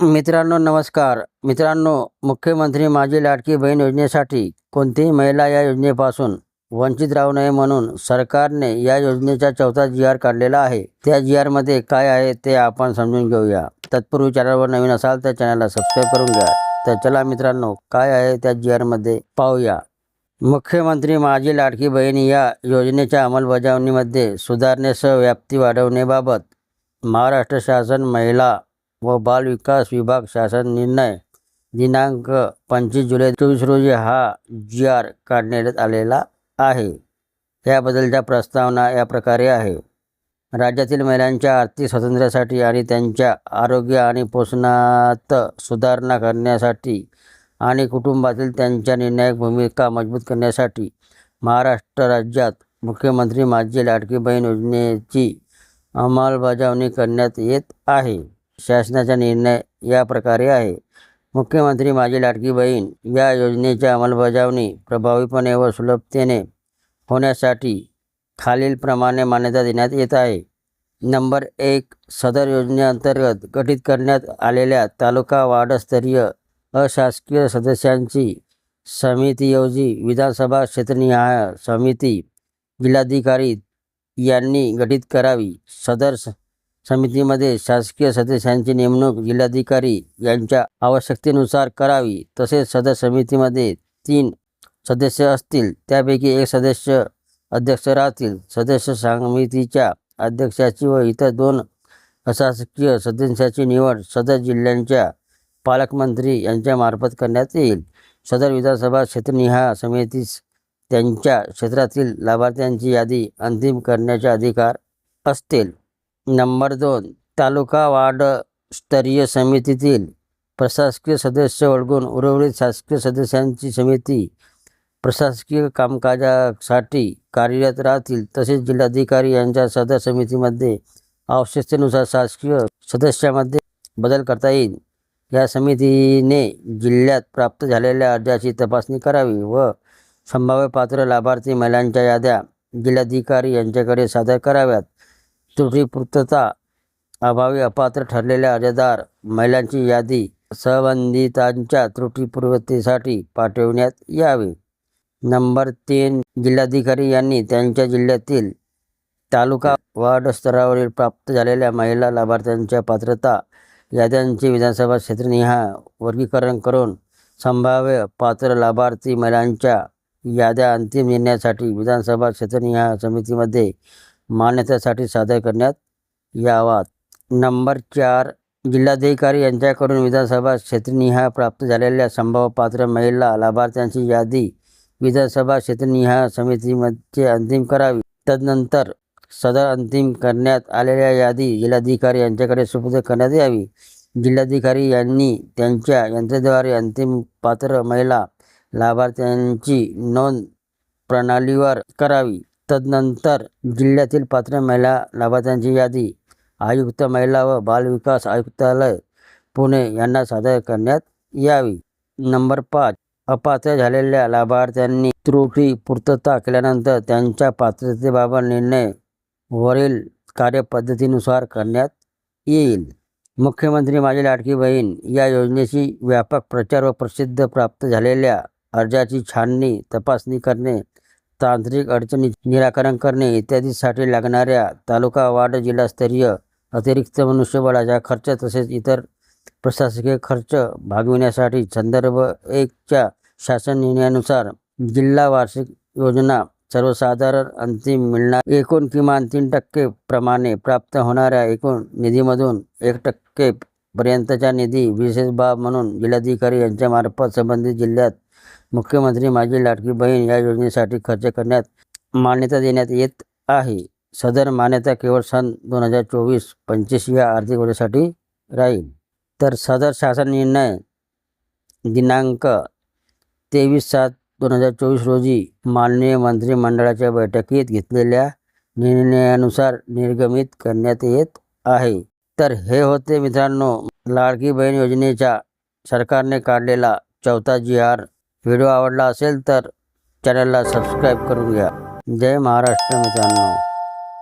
मित्रांनो नमस्कार. मित्रांनो मुख्यमंत्री माझी लाडकी बहीण योजनेसाठी कोणतीही महिला या योजनेपासून वंचित राहू नये म्हणून सरकारने या योजनेचा चौथा जी आर काढलेला आहे. त्या जी आरमध्ये काय आहे ते आपण समजून घेऊया. तत्पूर्वी चॅनलवर नवीन असाल तर चॅनलला सबस्क्राईब करून घ्या. तर चला मित्रांनो काय आहे त्या जी आरमध्ये पाहूया. मुख्यमंत्री माझी लाडकी बहीण या योजनेच्या अंमलबजावणीमध्ये सुधारणेसह व्याप्ती वाढवण्याबाबत महाराष्ट्र शासन महिला व बाल विकास विभाग शासन निर्णय दिनांक पंचवीस जुलै चोवीस रोजी हा जी आर काढण्यात आलेला आहे. याबद्दलच्या प्रस्तावना या प्रकारे आहे. राज्यातील महिलांच्या आर्थिक स्वातंत्र्यासाठी आणि त्यांच्या आरोग्य आणि पोषणात सुधारणा करण्यासाठी आणि कुटुंबातील त्यांच्या निर्णायक भूमिका मजबूत करण्यासाठी महाराष्ट्र राज्यात मुख्यमंत्री माझी लाडकी बहीण योजनेची अंमलबजावणी करण्यात येत आहे. शासनाचा निर्णय या प्रकारे आहे. मुख्यमंत्री माझी लाडकी बहीण या योजनेच्या अंमलबजावणी प्रभावीपणे व सुलभतेने होण्यासाठी खालीलप्रमाणे मान्यता देण्यात येत आहे. नंबर एक सदर योजनेअंतर्गत गठीत करण्यात आलेल्या तालुका वार्डस्तरीय अशासकीय सदस्यांची समितीऐवजी विधानसभा क्षेत्रनिहाय समिती जिल्हाधिकारी यांनी गठीत करावी. सदर स- समितीमध्ये शासकीय सदस्यांची नेमणूक जिल्हाधिकारी यांच्या आवश्यकतेनुसार करावी. तसेच सदर समितीमध्ये तीन सदस्य असतील. त्यापैकी एक सदस्य अध्यक्ष राहतील. सदस्य समितीच्या अध्यक्षाची व इतर दोन अशासकीय सदस्यांची निवड सदर जिल्ह्यांच्या पालकमंत्री यांच्यामार्फत करण्यात येईल. सदर विधानसभा क्षेत्रनिहाय समितीस त्यांच्या क्षेत्रातील लाभार्थ्यांची यादी अंतिम करण्याचे अधिकार असतील. नंबर दोन तालुका वार्ड स्तरीय समितीतील प्रशासकीय सदस्य वळगून उर्वरित शासकीय सदस्यांची समिती प्रशासकीय कामकाजासाठी कार्यरत राहतील. तसेच जिल्हाधिकारी यांच्या सदर समितीमध्ये आवश्यकतेनुसार शासकीय सदस्यामध्ये बदल करता येईल. या समितीने जिल्ह्यात प्राप्त झालेल्या अर्जाची तपासणी करावी व संभाव्य पात्र लाभार्थी महिलांच्या याद्या जिल्हाधिकारी यांच्याकडे सादर कराव्यात. त्रुटीपूर्तता अभावी अपात्र ठरलेल्या अर्जदार महिलांची यादी संबंधितांच्या त्रुटीपूर्वतेसाठी पाठविण्यात यावी. नंबर तीन जिल्हाधिकारी यांनी त्यांच्या जिल्ह्यातील तालुका वार्ड स्तरावरील प्राप्त झालेल्या महिला लाभार्थ्यांच्या पात्रता याद्यांचे विधानसभा क्षेत्रनिहाय वर्गीकरण करून संभाव्य पात्र लाभार्थी महिलांच्या याद्या अंतिम निर्णयासाठी विधानसभा क्षेत्रनिहाय समितीमध्ये मान्यतेसाठी सादर करण्यात यावा नंबर चार जिल्हाधिकारी यांच्याकडून विधानसभा क्षेत्रनिहाय प्राप्त झालेल्या संभाव्य पात्र महिला लाभार्थ्यांची यादी विधानसभा क्षेत्रनिहाय समितीमध्ये अंतिम करावी. तदनंतर सदर अंतिम करण्यात आलेल्या यादी जिल्हाधिकारी यांच्याकडे सुपूर्द करण्यात यावी. जिल्हाधिकारी यांनी त्यांच्या यंत्रेद्वारे अंतिम पात्र महिला लाभार्थ्यांची नोंद प्रणालीवर करावी. तदनंतर जिल्ह्यातील पात्र महिला लाभार्थ्यांची यादी आयुक्त महिला व बालविकास आयुक्तालय पुणे यांना सादर करण्यात यावी. नंबर पाच अपात्र झालेल्या लाभार्थ्यांनी त्रुटी पूर्तता केल्यानंतर त्यांच्या पात्रतेबाबत निर्णय वरील कार्यपद्धतीनुसार करण्यात येईल. मुख्यमंत्री माझी लाडकी बहीण या योजनेची व्यापक प्रचार व प्रसिद्ध प्राप्त झालेल्या अर्जाची छाननी तपासणी करणे तांत्रिक अडचणी निराकरण करणे इत्यादीसाठी लागणाऱ्या तालुका वार्ड जिल्हास्तरीय अतिरिक्त मनुष्यबळाचा खर्च तसेच इतर प्रशासकीय खर्च भागविण्यासाठी संदर्भ एकच्या शासन निर्णयानुसार जिल्हा वार्षिक योजना सर्वसाधारण अंतिम मिळणार. एकूण किमान तीन टक्के प्रमाणे प्राप्त होणाऱ्या एकूण निधीमधून एक टक्के पर्यंतचा निधी विशेष बाब म्हणून जिल्हाधिकारी यांच्यामार्फत संबंधित जिल्ह्यात मुख्यमंत्री माझी लाडकी बहीण या योजनेसाठी खर्च करण्यात मान्यता देण्यात येत आहे. सदर मान्यता केवळ सन दोन हजार चोवीस पंचवीस या आर्थिक वर्षासाठी राहील. तर सदर शासन निर्णय दिनांक तेवीस सात दोन हजार चोवीस रोजी माननीय मंत्रिमंडळाच्या बैठकीत घेतलेल्या निर्णयानुसार निर्गमित करण्यात येत आहे. तर हे होते मित्रांनो लाडकी बहीण योजनेच्या सरकारने काढलेला चौथा जी आर व्हिडिओ आवडला असेल तर चॅनलला सबस्क्राईब करून घ्या. जय महाराष्ट्र मित्रांनो.